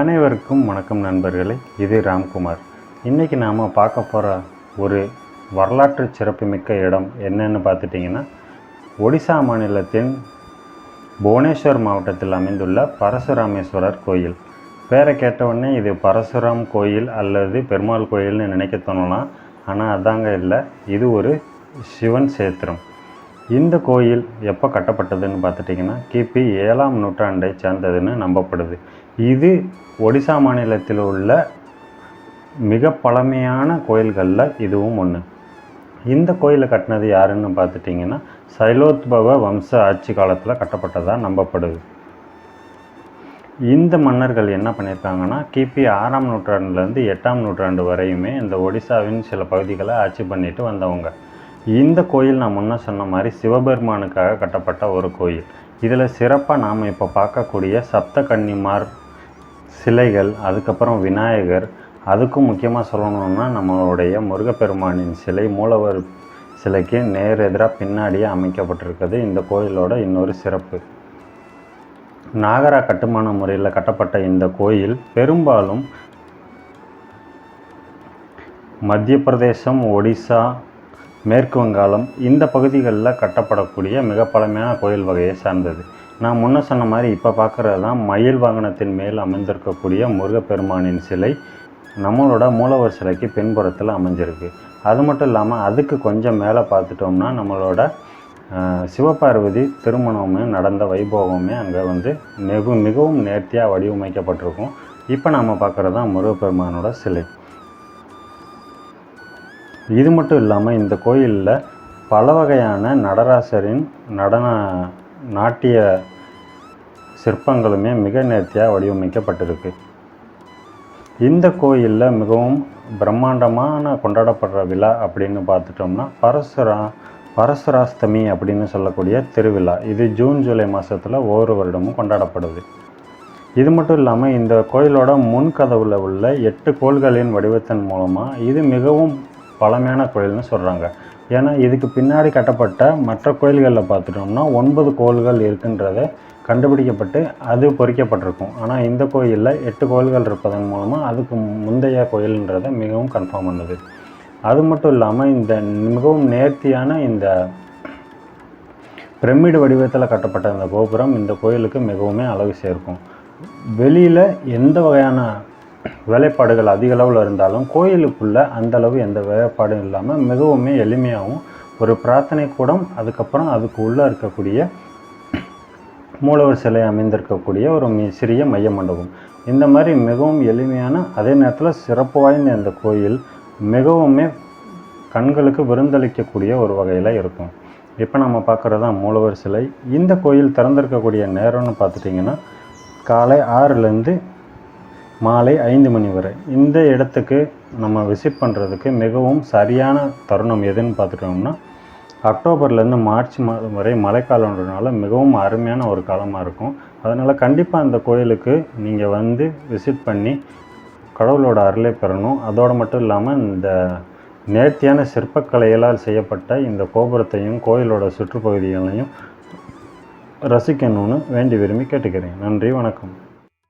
அனைவருக்கும் வணக்கம் நண்பர்களே இது ராம்குமார். இன்றைக்கி நாம் பார்க்க போகிற ஒரு வரலாற்று சிறப்புமிக்க இடம் என்னன்னு பார்த்துட்டிங்கன்னா ஒடிசா மாநிலத்தின் புவனேஸ்வர் மாவட்டத்தில் அமைந்துள்ள பரசுராமேஸ்வரர் கோயில். பேரை கேட்டவுடனே இது பரசுராம் கோயில் அல்லது பெருமாள் கோயில்னு நினைக்க தோணலாம். ஆனால் அதாங்க இல்லை. இது ஒரு சிவன் சேத்திரம். இந்த கோயில் எப்போ கட்டப்பட்டதுன்னு பார்த்துட்டிங்கன்னா கிபி ஏழாம் நூற்றாண்டை சேர்ந்ததுன்னு நம்பப்படுது. இது ஒடிசா மாநிலத்தில் உள்ள மிக பழமையான கோயில்களில் இதுவும் ஒன்று இந்த கோயிலை கட்டினது யாருன்னு பார்த்துட்டிங்கன்னா சைலோத்பவ வம்ச ஆட்சி காலத்தில் கட்டப்பட்டதாக நம்பப்படுது. இந்த மன்னர்கள் என்ன பண்ணியிருக்காங்கன்னா கிபி ஆறாம் நூற்றாண்டுலேருந்து எட்டாம் நூற்றாண்டு வரையுமே இந்த ஒடிசாவின் சில பகுதிகளை ஆட்சி பண்ணிட்டு வந்தவங்க. இந்த கோயில் நான் முன்ன சொன்ன மாதிரி சிவபெருமானுக்காக கட்டப்பட்ட ஒரு கோயில். இதில் சிறப்பாக நாம் இப்போ பார்க்கக்கூடிய சப்த கன்னிமார் சிலைகள் அதுக்கப்புறம் விநாயகர் அதுக்கும் முக்கியமாக சொல்லணும்னா நம்மளுடைய முருகப்பெருமானின் சிலை மூலவர் சிலைக்கு நேர் எதிராக பின்னாடியே அமைக்கப்பட்டிருக்கிறது இந்த கோயிலோட இன்னொரு சிறப்பு. நாகரா கட்டுமான முறையில் கட்டப்பட்ட இந்த கோயில் பெரும்பாலும் மத்திய பிரதேசம் ஒடிசா மேற்கு வங்காளம் இந்த பகுதிகளில் கட்டப்படக்கூடிய மிக பழமையான கோயில் வகையை சார்ந்தது. நான் முன்ன சொன்ன மாதிரி இப்போ பார்க்குறது தான் மயில் வாகனத்தின் மேல் அமைந்திருக்கக்கூடிய முருகப்பெருமானின் சிலை நம்மளோட மூலவர் சிலைக்கு பின்புறத்தில் அமைஞ்சிருக்கு. அது மட்டும் இல்லாமல் அதுக்கு கொஞ்சம் மேலே பார்த்துட்டோம்னா நம்மளோட சிவபார்வதி திருமணமே நடந்த வைபவமே அங்கே வந்து மிக மிகவும் நேர்த்தியாக வடிவமைக்கப்பட்டிருக்கும். இப்போ நாம் பார்க்குறது தான் முருகப்பெருமானோட சிலை. இது மட்டும் இல்லாமல் இந்த கோயிலில் பல வகையான நடராசரின் நடன நாட்டிய சிற்பங்களுமே மிக நேர்த்தியாக வடிவமைக்கப்பட்டிருக்கு. இந்த கோயிலில் மிகவும் பிரம்மாண்டமான கொண்டாடப்படுற விழா அப்படின்னு பார்த்துட்டோம்னா பரசுரா பரசுராஷ்டமி அப்படின்னு சொல்லக்கூடிய திருவிழா. இது ஜூன் ஜூலை மாதத்தில் ஒவ்வொரு வருடமும் கொண்டாடப்படுது. இது மட்டும் இல்லாமல் இந்த கோயிலோட முன் உள்ள எட்டு கோள்களின் வடிவத்தின் மூலமாக இது மிகவும் பழமையான கோயில்னு சொல்கிறாங்க ஏன்னா இதுக்கு பின்னாடி கட்டப்பட்ட மற்ற கோயில்களில் பார்த்துட்டோம்னா ஒன்பது கோள்கள் இருக்குன்றத கண்டுபிடிக்கப்பட்டு அது பொறிக்கப்பட்டிருக்கும். ஆனால் இந்த கோயிலில் எட்டு கோயில்கள் இருப்பதன் மூலமாக அதுக்கு முந்தைய கோயில்ன்றதை மிகவும் கன்ஃபார்ம் பண்ணுது. அது மட்டும் இல்லாமல் இந்த மிகவும் நேர்த்தியான இந்த பிரமிடு வடிவத்தில் கட்டப்பட்ட இந்த கோபுரம் இந்த கோயிலுக்கு மிகவுமே அழகு சேர்க்கும். வெளியில் எந்த வகையான வேலைப்பாடுகள் அதிக அளவில் இருந்தாலும் கோயிலுக்குள்ளே அந்த அளவு எந்த வேலைப்பாடும் இல்லாமல் மிகவுமே எளிமையாகவும் ஒரு பிரார்த்தனை கூடம் அதுக்கப்புறம் அதுக்கு உள்ளே இருக்கக்கூடிய மூலவர் சிலை அமைந்திருக்கக்கூடிய ஒரு மி- சிறிய மைய மண்டபம். இந்த மாதிரி மிகவும் எளிமையான அதே நேரத்தில் சிறப்பு வாய்ந்த இந்த கோயில் மிகவுமே கண்களுக்கு விருந்தளிக்கக்கூடிய ஒரு வகையில் இருக்கும். இப்போ நம்ம பார்க்குறது தான் மூலவர் சிலை. இந்த கோயில் திறந்திருக்கக்கூடிய நேரம்னு பார்த்துட்டிங்கன்னா காலை ஆறுலேருந்து மாலை ஐந்து மணி வரை. இந்த இடத்துக்கு நம்ம விசிட் பண்ணுறதுக்கு மிகவும் சரியான தருணம் எதுன்னு பார்த்துட்டோம்னா அக்டோபர்லேருந்து மார்ச் மாதம் வரை மழைக்காலன்றதுனால மிகவும் அருமையான ஒரு காலமாக இருக்கும். அதனால் கண்டிப்பாக அந்த கோயிலுக்கு நீங்கள் வந்து விசிட் பண்ணி கடவுளோட அருளை பெறணும். அதோடு மட்டும் இல்லாமல் இந்த நேர்த்தியான சிற்பக்கலைகளால் செய்யப்பட்ட இந்த கோபுரத்தையும் கோயிலோட சுற்றுப்பகுதிகளையும் ரசிக்கணும்னு வேண்டி விரும்பி கேட்டுக்கிறேன். நன்றி வணக்கம்.